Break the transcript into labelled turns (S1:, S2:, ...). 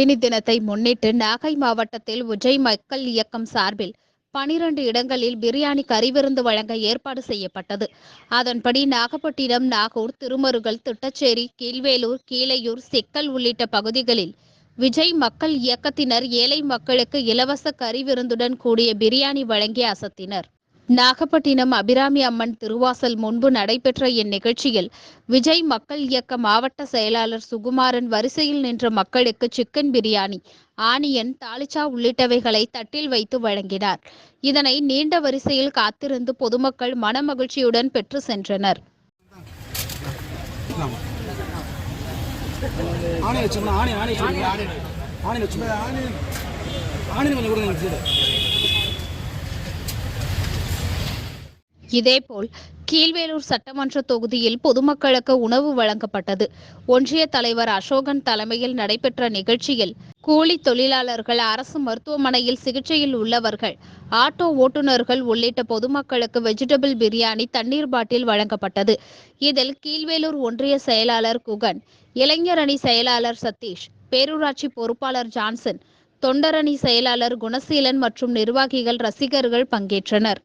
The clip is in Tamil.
S1: கர்ப்பிணி தினத்தை முன்னிட்டு நாகை மாவட்டத்தில் விஜய் மக்கள் இயக்கம் சார்பில் பனிரண்டு இடங்களில் பிரியாணி கறிவிருந்து வழங்க ஏற்பாடு செய்யப்பட்டது. அதன்படி நாகப்பட்டினம் நாகூர் திருமருகல் திட்டச்சேரி கீழ்வேலூர் கீழையூர் சிக்கல் உள்ளிட்ட பகுதிகளில் விஜய் மக்கள் இயக்கத்தினர் ஏழை மக்களுக்கு இலவச கறி விருந்துடன் கூடிய பிரியாணி வழங்கி அசத்தினர். நாகப்பட்டினம் அபிராமி அம்மன் திருவாசல் முன்பு நடைபெற்ற இந்நிகழ்ச்சியில் விஜய் மக்கள் இயக்க மாவட்ட செயலாளர் சுகுமாரன் வரிசையில் நின்ற மக்களுக்கு சிக்கன் பிரியாணி ஆனியன் தாளிச்சா உள்ளிட்டவைகளை தட்டில் வைத்து வழங்கினார். இதனை நீண்ட வரிசையில் காத்திருந்து பொதுமக்கள் மனமகிழ்ச்சியுடன் பெற்று சென்றனர்.
S2: ஆணை
S1: இதேபோல் கீழ்வேலூர் சட்டமன்ற தொகுதியில் பொதுமக்களுக்கு உணவு வழங்கப்பட்டது. ஒன்றிய தலைவர் அசோகன் தலைமையில் நடைபெற்ற நிகழ்ச்சியில் கூலி தொழிலாளர்கள் அரசு மருத்துவமனையில் சிகிச்சையில் உள்ளவர்கள் ஆட்டோ ஓட்டுநர்கள் உள்ளிட்ட பொதுமக்களுக்கு வெஜிடபிள் பிரியாணி தண்ணீர் பாட்டில் வழங்கப்பட்டது. இதில் கீழ்வேலூர் ஒன்றிய செயலாளர் குகன் இளைஞரணி செயலாளர் சதீஷ் பேரூராட்சி பொறுப்பாளர் ஜான்சன் தொண்டரணி செயலாளர் குணசீலன் மற்றும் நிர்வாகிகள் ரசிகர்கள் பங்கேற்றனர்.